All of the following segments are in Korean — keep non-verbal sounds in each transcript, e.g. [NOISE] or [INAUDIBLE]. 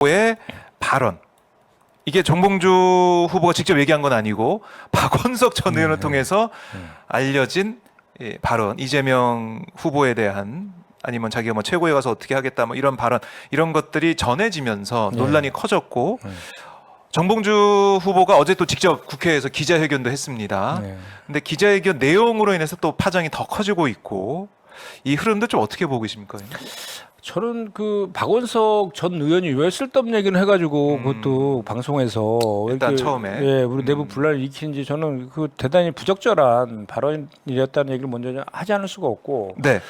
후보의 발언. 이게 정봉주 후보가 직접 얘기한 건 아니고 [LAUGHS] 박원석 전 의원을 네. 통해서 네. 알려진 예, 발언 이재명 후보에 대한 아니면 자기가 뭐 최고에 가서 어떻게 하겠다 뭐 이런 발언 이런 것들이 전해지면서 네. 논란이 커졌고 네. 정봉주 후보가 어제 또 직접 국회에서 기자회견도 했습니다. 네. 근데 기자회견 내용으로 인해서 또 파장이 더 커지고 있고 이 흐름도 좀 어떻게 보고 계십니까? 저는 그 박원석 전 의원이 왜 쓸데없는 얘기를 해가지고 음. 그것도 방송에서 일단 이렇게, 처음에. 예 우리 내부 음. 분란을 일으키는지 저는 그 대단히 부적절한 발언이었다는 얘기를 먼저 하지 않을 수가 없고 네.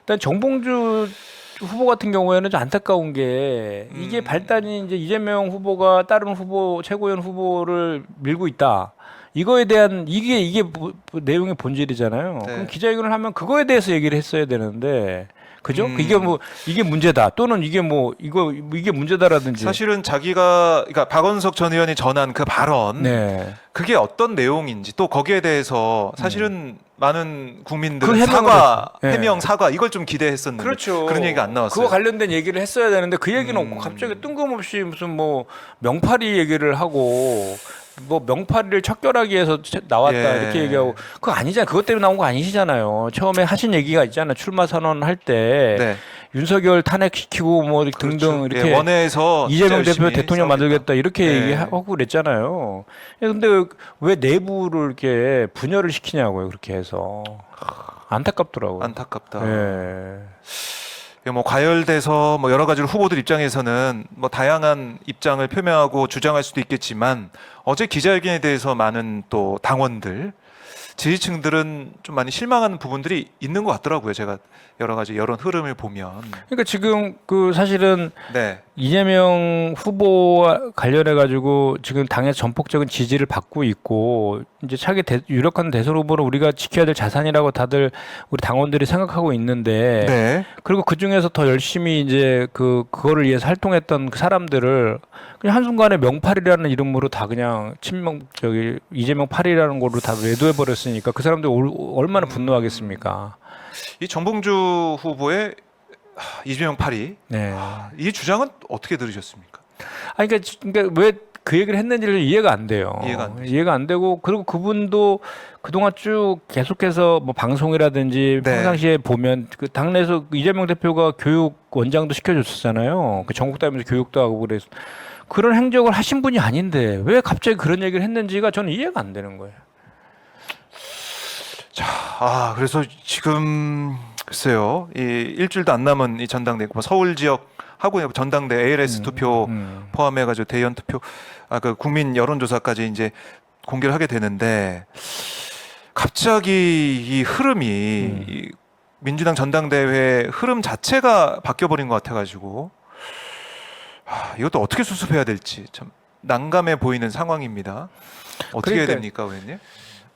일단 정봉주 후보 같은 경우에는 좀 안타까운 게 이게 음. 발단이 이제 이재명 후보가 다른 후보 최고위원 후보를 밀고 있다. 이거에 대한 이게 이게 뭐- 뭐 내용의 본질이잖아요. 네. 그럼 기자회견을 하면 그거에 대해서 얘기를 했어야 되는데 그죠? 음. 이게 뭐 이게 문제다 또는 이게 뭐 이거 이게 문제다라든지 사실은 자기가 그러니까 박원석 전 의원이 전한 그 발언 네. 그게 어떤 내용인지 또 거기에 대해서 사실은 많은 국민들은 그 해명을 사과, 했- 네. 해명, 사과 이걸 좀 기대했었는데 그렇죠. 그런 얘기가 안 나왔어요. 그거 관련된 얘기를 했어야 되는데 그 얘기는 음. 없고 갑자기 뜬금없이 무슨 뭐 명파리 얘기를 하고 뭐 명파리를 척결하기 위해서 채- 나왔다 예. 이렇게 얘기하고 그거 아니잖아요. 그것 때문에 나온 거 아니시잖아요. 처음에 하신 얘기가 있잖아요. 출마 선언할 때 네. 윤석열 탄핵시키고 뭐 등등 그렇죠. 이렇게 예, 원내에서 이재명 대표 대통령 싸우겠다. 만들겠다 이렇게 네. 얘기하고 그랬잖아요. 예, 근데 왜 내부를 이렇게 분열을 시키냐고요. 그렇게 해서 안타깝더라고요. 안타깝다. 예. 이게 뭐 과열돼서 뭐 여러 가지로 후보들 입장에서는 뭐 다양한 입장을 표명하고 주장할 수도 있겠지만 어제 기자회견에 대해서 많은 또 당원들 지지층들은 좀 많이 실망하는 부분들이 있는 것 같더라고요. 제가 여러 가지 여론 흐름을 보면. 그러니까 지금 그 사실은 네, 이재명 후보와 관련해 가지고 지금 당의 전폭적인 지지를 받고 있고 이제 차기 대, 유력한 대선 후보로 우리가 지켜야 될 자산이라고 다들 우리 당원들이 생각하고 있는데 네, 그리고 그 중에서 더 열심히 이제 그 그거를 위해서 활동했던 그 사람들을 그냥 한 순간에 명팔이라는 이름으로 다 그냥 친명 저기 이재명 팔이라는 걸로 다 외도해 버렸 으니까 그 사람들 이 얼마나 분노하겠습니까? 이 정봉주 후보의 하, 이재명 파리 네. 이 주장은 어떻게 들으셨습니까? 아니 그러니까, 지- 그러니까 왜 그 얘기를 했는지를 이해가 안 돼요. 이해가 안. 이해가 안 되고 그리고 그분도 그동안 쭉 계속해서 뭐 방송이라든지 네. 평상시에 보면 그 당내에서 이재명 대표가 교육 원장도 시켜줬었잖아요. 그 전국 다니면서 교육도 하고 그래서 그런 행적을 하신 분이 아닌데 왜 갑자기 그런 얘기를 했는지가 저는 이해가 안 되는 거예요. 자, 아 그래서 지금 글쎄요, 이 일주일도 안 남은 이 전당대 뭐 서울 지역 하고 전당대 ALS 투표 음. 포함해 가지고 대연 투표, 아 그 국민 여론 조사까지 이제 공개를 하게 되는데 갑자기 이 흐름이 음. 이 민주당 전당대회 흐름 자체가 바뀌어 버린 것 같아 가지고 아, 이것도 어떻게 수습해야 될지 참 난감해 보이는 상황입니다. 어떻게 해야 그러니까요. 됩니까, 의원님?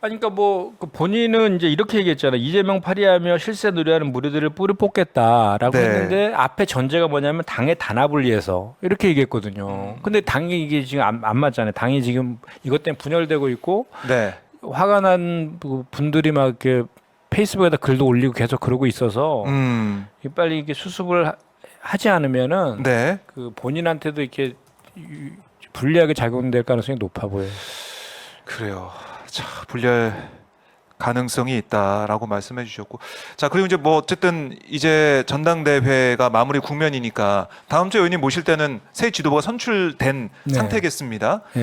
아니 그러니까 뭐그 본인은 이제 이렇게 얘기했잖아요. 이재명 파리하며 실세 노래하는 무리들을 뿌리 뽑겠다라고 네. 했는데 앞에 전제가 뭐냐면 당의 단합을 위해서 이렇게 얘기했거든요. 음. 근데 당이 이게 지금 안, 안 맞잖아요. 당이 지금 이것 때문에 분열되고 있고 네. 화가 난그 분들이 막 이렇게 페이스북에다 글도 올리고 계속 그러고 있어서 음. 이 빨리 이게 수습을 하, 하지 않으면은 네. 그 본인한테도 이렇게 유- 불리하게 작용될 가능성이 높아 보여요. 그래요. 자, 분열 가능성이 있다라고 말씀해 주셨고. 자, 그리고 이제 뭐 어쨌든 이제 전당대회가 마무리 국면이니까 다음 주에 의원님 모실 때는 새 지도부가 선출된 네. 상태겠습니다. 예.